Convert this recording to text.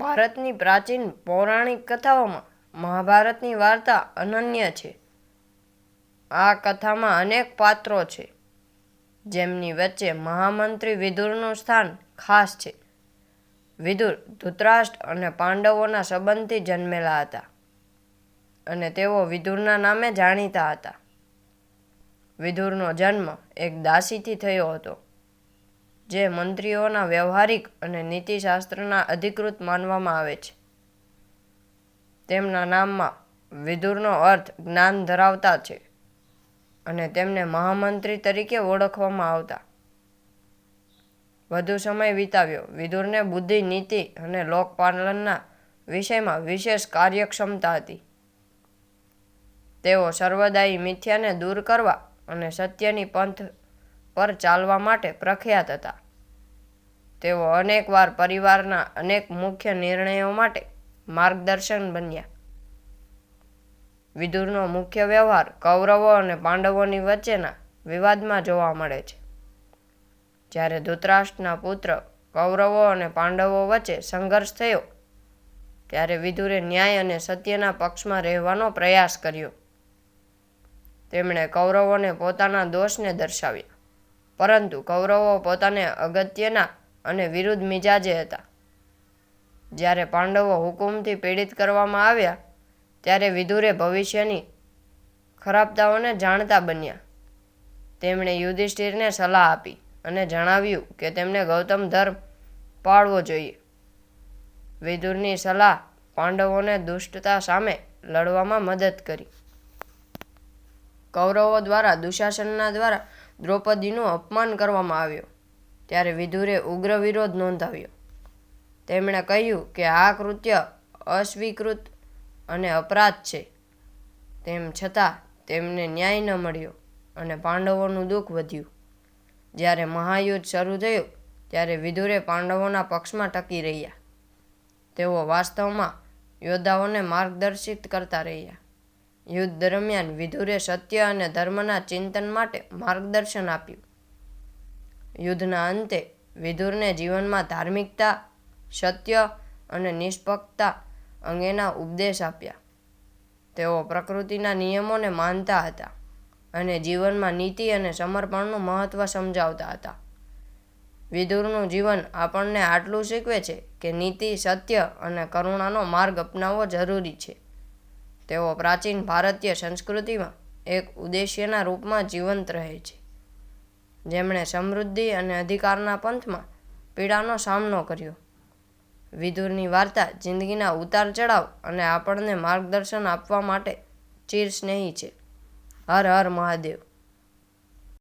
ભારતની પ્રાચીન પૌરાણિક કથાઓમાં મહાભારતની વાર્તા અનન્ય છે. આ કથામાં અનેક પાત્રો છે. જેમની વચ્ચે મહામંત્રી વિદુરનું સ્થાન ખાસ છે. વિદુર ધૃતરાષ્ટ્ર અને પાંડવોના સંબંધથી જન્મેલા હતા અને તેઓ વિદુરના નામે જાણીતા હતા. વિદુરનો જન્મ એક દાસીથી થયો હતો. જે મંત્રીઓના વ્યવહારિક અને નીતિશાસ્ત્રના અધિકૃત માનવામાં આવે છે. તેમના નામમાં વિદુરનો અર્થ જ્ઞાન ધરાવતા છે અને તેમને મહામંત્રી તરીકે ઓળખવામાં આવતા. વધુ સમય વિતાવ્યો. વિદુરને બુદ્ધિ, નીતિ અને લોકપાલનના વિષયમાં વિશેષ કાર્યક્ષમતા હતી. તેઓ સર્વદાયી મિથ્યાને દૂર કરવા અને સત્યની પંથ પર ચાલવા માટે પ્રખ્યાત હતા. તેઓ અનેકવાર પરિવારના અનેક મુખ્ય નિર્ણયો માટે માર્ગદર્શન બન્યા. વિદુરનો મુખ્ય વ્યવહાર કૌરવો અને પાંડવોની વચ્ચેના વિવાદમાં જોવા મળે છે. જ્યારે ધૃતરાષ્ટ્રના પુત્ર કૌરવો અને પાંડવો વચ્ચે સંઘર્ષ થયો, ત્યારે વિદુરે ન્યાય અને સત્યના પક્ષમાં રહેવાનો પ્રયાસ કર્યો. તેમણે કૌરવોને પોતાના દોષને દર્શાવ્યા, પરંતુ કૌરવો પોતાને અગત્યના અને વિરુદ્ધ મિજાજે હતા. જ્યારે પાંડવો હુકુમથી પીડિત કરવામાં આવ્યા, ત્યારે વિદુરે ભવિષ્યની ખરાબતાઓને જાણતા બન્યા. તેમણે યુધિષ્ઠિરને સલાહ આપી અને જણાવ્યું કે તેમણે ગૌતમ ધર્મ પાળવો જોઈએ. વિદુરની સલાહ પાંડવોને દુષ્ટતા સામે લડવામાં મદદ કરી. કૌરવો દ્વારા, દુશાસનના દ્વારા દ્રૌપદીનું અપમાન કરવામાં આવ્યું. ત્યારે વિદુરે ઉગ્ર વિરોધ નોંધાવ્યો. તેમણે કહ્યું કે આ કૃત્ય અસ્વીકૃત અને અપરાધ છે. તેમ છતાં તેમને ન્યાય ન મળ્યો અને પાંડવોનું દુઃખ વધ્યું. જ્યારે મહાયુદ્ધ શરૂ થયું, ત્યારે વિદુરે પાંડવોના પક્ષમાં ટકી રહ્યા. તેઓ વાસ્તવમાં યોદ્ધાઓને માર્ગદર્શિત કરતા રહ્યા. યુદ્ધ દરમિયાન વિદુરે સત્ય અને ધર્મના ચિંતન માટે માર્ગદર્શન આપ્યું. યુદ્ધના અંતે વિદુરને જીવનમાં ધાર્મિકતા, સત્ય અને નિષ્પક્ષતા અંગેના ઉપદેશ આપ્યા. તેઓ પ્રકૃતિના નિયમોને માનતા હતા અને જીવનમાં નીતિ અને સમર્પણનું મહત્ત્વ સમજાવતા હતા. વિદુરનું જીવન આપણને આટલું શીખવે છે કે નીતિ, સત્ય અને કરુણાનો માર્ગ અપનાવવો જરૂરી છે. તેઓ પ્રાચીન ભારતીય સંસ્કૃતિમાં એક ઉદ્દેશ્યના રૂપમાં જીવંત રહે છે. જેમણે સમૃદ્ધિ અને અધિકારના પંથમાં પીડાનો સામનો કર્યો. વિદુરની વાર્તા જિંદગીના ઉતાર ચઢાવ અને આપણને માર્ગદર્શન આપવા માટે ચીર સ્નેહી છે. હર હર મહાદેવ.